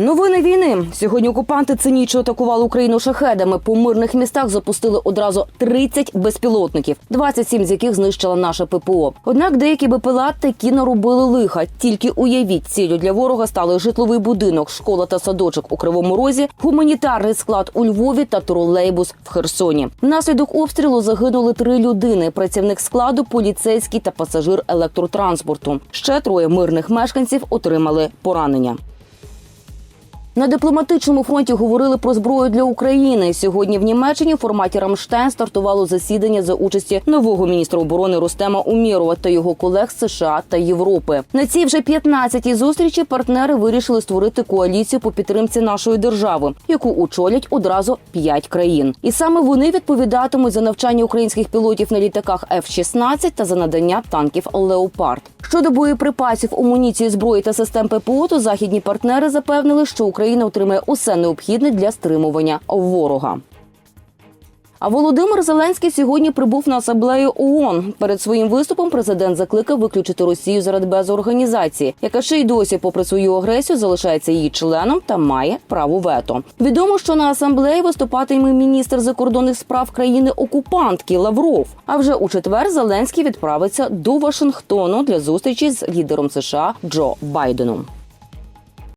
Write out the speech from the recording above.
Новини війни сьогодні. Окупанти цинічно атакували Україну шахедами. По мирних містах запустили одразу 30 безпілотників, 27 з яких знищила наше ППО. Однак деякі БПЛА такі наробили лиха. Тільки уявіть, ціллю для ворога стали житловий будинок, школа та садочок у Кривому Розі, гуманітарний склад у Львові та тролейбус в Херсоні. Внаслідок обстрілу загинули три людини: працівник складу, поліцейський та пасажир електротранспорту. Ще троє мирних мешканців отримали поранення. На дипломатичному фронті говорили про зброю для України. Сьогодні в Німеччині в форматі Рамштайн стартувало засідання за участі нового міністра оборони Рустема Умєрова та його колег з США та Європи. На цій вже 15-й зустрічі партнери вирішили створити коаліцію по підтримці нашої держави, яку очолять одразу п'ять країн. І саме вони відповідатимуть за навчання українських пілотів на літаках F-16 та за надання танків Леопард. Щодо боєприпасів, амуніції, зброї та систем ППО, то західні партнери запевнили, що Україна отримає усе необхідне для стримування ворога. А Володимир Зеленський сьогодні прибув на асамблею ООН. Перед своїм виступом президент закликав виключити Росію з Радбезу організації, яка ще й досі, попри свою агресію, залишається її членом та має право вето. Відомо, що на асамблеї виступатиме міністр закордонних справ країни окупантки Лавров. А вже у четвер Зеленський відправиться до Вашингтону для зустрічі з лідером США Джо Байденом.